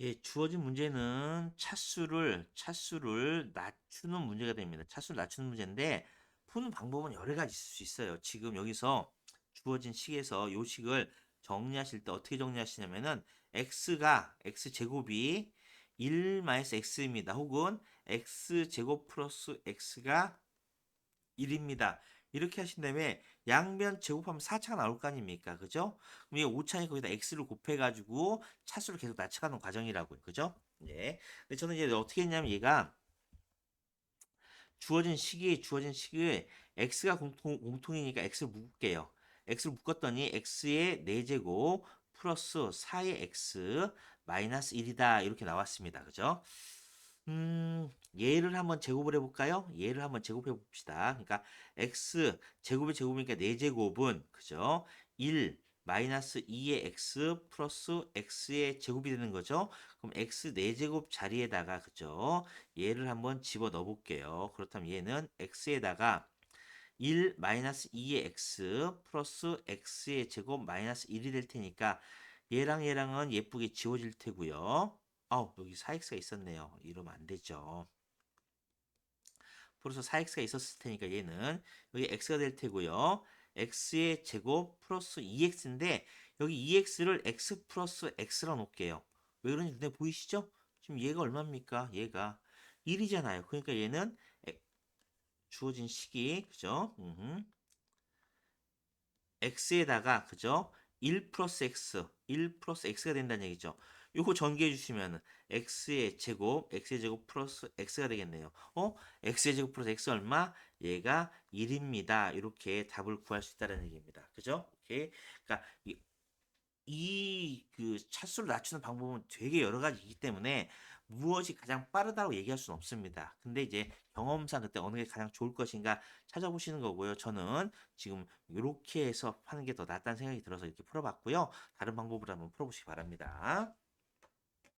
예, 주어진 문제는 차수를 차수를 낮추는 문제가 됩니다. 차수를 낮추는 문제인데 푸는 방법은 여러 가지 있을 수 있어요. 지금 여기서 주어진 식에서 요 식을 정리하실 때 어떻게 정리하시냐면은 x가 x 제곱이 1 마이너스 x입니다. 혹은 x 제곱 플러스 x가 1입니다. 이렇게 하신 다음에 양변 제곱하면 4차가 나올 거 아닙니까? 그죠? 그럼 이게 5차니 거기다 x를 곱해가지고 차수를 계속 낮춰가는 과정이라고요. 그죠? 예. 근데 저는 이제 어떻게 했냐면 얘가 주어진 시기에 주어진 시기에 x가 공통, 공통이니까 x를 묶을게요. x를 묶었더니 x의 4제곱 플러스 4의 x 마이너스 1이다. 이렇게 나왔습니다. 그죠? 음, 얘를 한번 제곱을 해볼까요? 얘를 한번 제곱해 봅시다. 그러니까 x 제곱의 제곱이니까 4제곱은 그죠? 1 마이너스 2의 x 플러스 x의 제곱이 되는 거죠. 그럼 x 4제곱 자리에다가 그죠? 얘를 한번 집어 넣어 볼게요. 그렇다면 얘는 x에다가 1 마이너스 2의 x 플러스 x의 제곱 마이너스 1이 될 테니까 얘랑 얘랑은 예쁘게 지워질 테고요. 아우 여기 4x가 있었네요. 이러면 안 되죠. 플러스 4x가 있었을 테니까 얘는 여기 x가 될 테고요. x의 제곱 플러스 2x인데 여기 2x를 x 플러스 x라 놓을게요. 왜 그런지 눈에 보이시죠? 지금 얘가 얼마입니까? 얘가 1이잖아요. 그러니까 얘는 에- 주어진 식이 그죠? 음흠. x에다가 그죠? 1 플러스 x, 1 플러스 x가 된다는 얘기죠. 요거 전개해 주시면 x의 제곱, x의 제곱 플러스 x가 되겠네요. 어? x의 제곱 플러스 x 얼마? 얘가 1입니다. 이렇게 답을 구할 수 있다는 얘기입니다. 그죠? 오케이. 그러니까 이, 이그 차수를 낮추는 방법은 되게 여러 가지이기 때문에 무엇이 가장 빠르다고 얘기할 수는 없습니다. 근데 이제 경험상 그때 어느 게 가장 좋을 것인가 찾아보시는 거고요. 저는 지금 이렇게 해서 하는 게 더 낫다는 생각이 들어서 이렇게 풀어봤고요. 다른 방법으로 한번 풀어보시기 바랍니다.